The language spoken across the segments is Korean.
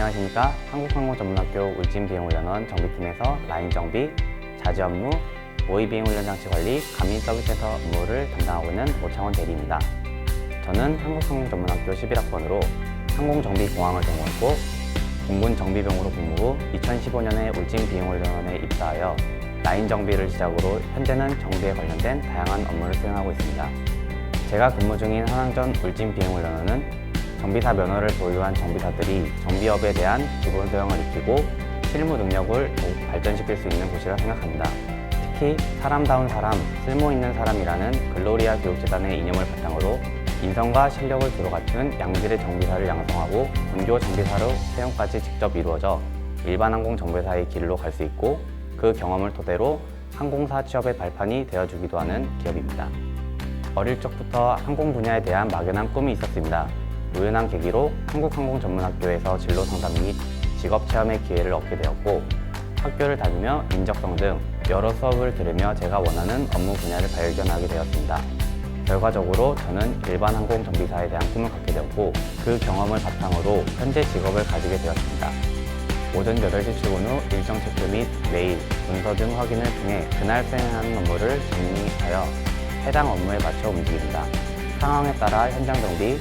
안녕하십니까. 한국항공전문학교 울진비행훈련원 정비팀에서 라인 정비, 자재 업무, 모의비행훈련 장치 관리, 감인 서비스센터 업무를 담당하고 있는 오창원 대리입니다. 저는 한국항공전문학교 11학번으로 항공정비공학을 전공했고 공군 정비병으로 근무 후 2015년에 울진비행훈련원에 입사하여 라인 정비를 시작으로 현재는 정비에 관련된 다양한 업무를 수행하고 있습니다. 제가 근무 중인 한항전 울진비행훈련원은 정비사 면허를 보유한 정비사들이 정비업에 대한 기본 소양을 익히고 실무 능력을 발전시킬 수 있는 곳이라 생각합니다. 특히 사람다운 사람, 쓸모 있는 사람이라는 글로리아 교육재단의 이념을 바탕으로 인성과 실력을 두루 갖춘 양질의 정비사를 양성하고 본교 정비사로 채용까지 직접 이루어져 일반 항공 정비사의 길로 갈 수 있고 그 경험을 토대로 항공사 취업의 발판이 되어주기도 하는 기업입니다. 어릴 적부터 항공 분야에 대한 막연한 꿈이 있었습니다. 우연한 계기로 한국항공전문학교에서 진로 상담 및 직업 체험의 기회를 얻게 되었고 학교를 다니며 인적성 등 여러 수업을 들으며 제가 원하는 업무 분야를 발견하게 되었습니다. 결과적으로 저는 일반 항공 정비사에 대한 꿈을 갖게 되었고 그 경험을 바탕으로 현재 직업을 가지게 되었습니다. 오전 8시 출근 후 일정 체크 및 메일, 문서 등 확인을 통해 그날 수행하는 업무를 정리하여 해당 업무에 맞춰 움직입니다. 상황에 따라 현장 정비,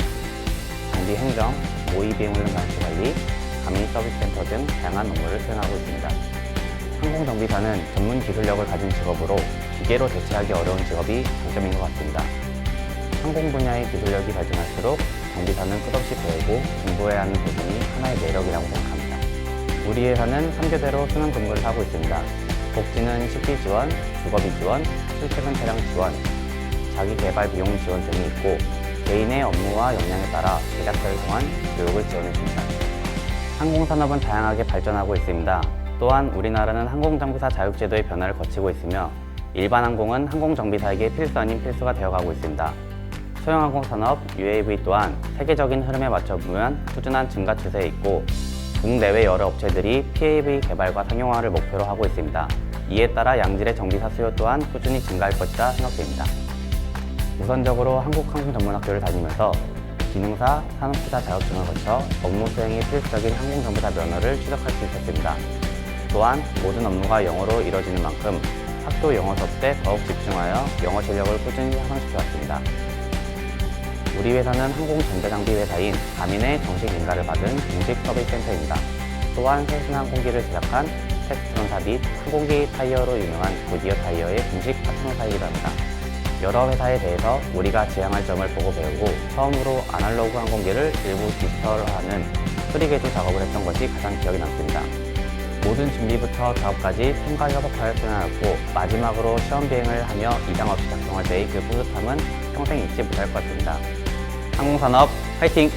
장비 행정, 모의 비행 훈련 장치 관리, 감리 서비스 센터 등 다양한 업무를 수행하고 있습니다. 항공 정비사는 전문 기술력을 가진 직업으로 기계로 대체하기 어려운 직업이 장점인 것 같습니다. 항공 분야의 기술력이 발전할수록 정비사는 끝없이 배우고 공부해야 하는 부분이 하나의 매력이라고 생각합니다. 우리 회사는 3교대로 수능 근무를 하고 있습니다. 복지는 식비 지원, 주거비 지원, 출퇴근 차량 지원, 자기 개발 비용 지원 등이 있고 개인의 업무와 역량에 따라 제작자를 통한 교육을 지원해 줍니다. 항공산업은 다양하게 발전하고 있습니다. 또한 우리나라는 항공정비사 자격제도의 변화를 거치고 있으며 일반 항공은 항공정비사에게 필수 아닌 필수가 되어가고 있습니다. 소형항공산업 UAV 또한 세계적인 흐름에 맞춰 보면 꾸준한 증가 추세에 있고 국내외 여러 업체들이 PAV 개발과 상용화를 목표로 하고 있습니다. 이에 따라 양질의 정비사 수요 또한 꾸준히 증가할 것이라 생각됩니다. 우선적으로 한국항공전문학교를 다니면서 기능사, 산업기사 자격증을 거쳐 업무 수행이 필수적인 항공정비사 면허를 취득할 수 있었습니다. 또한 모든 업무가 영어로 이뤄지는 만큼 학교 영어 때 더욱 집중하여 영어 실력을 꾸준히 향상시켜 왔습니다. 우리 회사는 항공전자장비 회사인 가민의 정식 인가를 받은 공식 서비스 센터입니다. 또한 새순 항공기를 제작한 테스트론 사 및 항공기 타이어로 유명한 고디어 타이어의 공식 파트너사이기도 합니다. 여러 회사에 대해서 우리가 지향할 점을 보고 배우고 처음으로 아날로그 항공기를 일부 디지털화하는 프리게이트 작업을 했던 것이 가장 기억에 남습니다. 모든 준비부터 작업까지 팀과 협업하여 수행하였고 마지막으로 시험 비행을 하며 이상 없이 작동할 때의 그 뿌듯함은 평생 잊지 못할 것 같습니다. 항공산업 화이팅!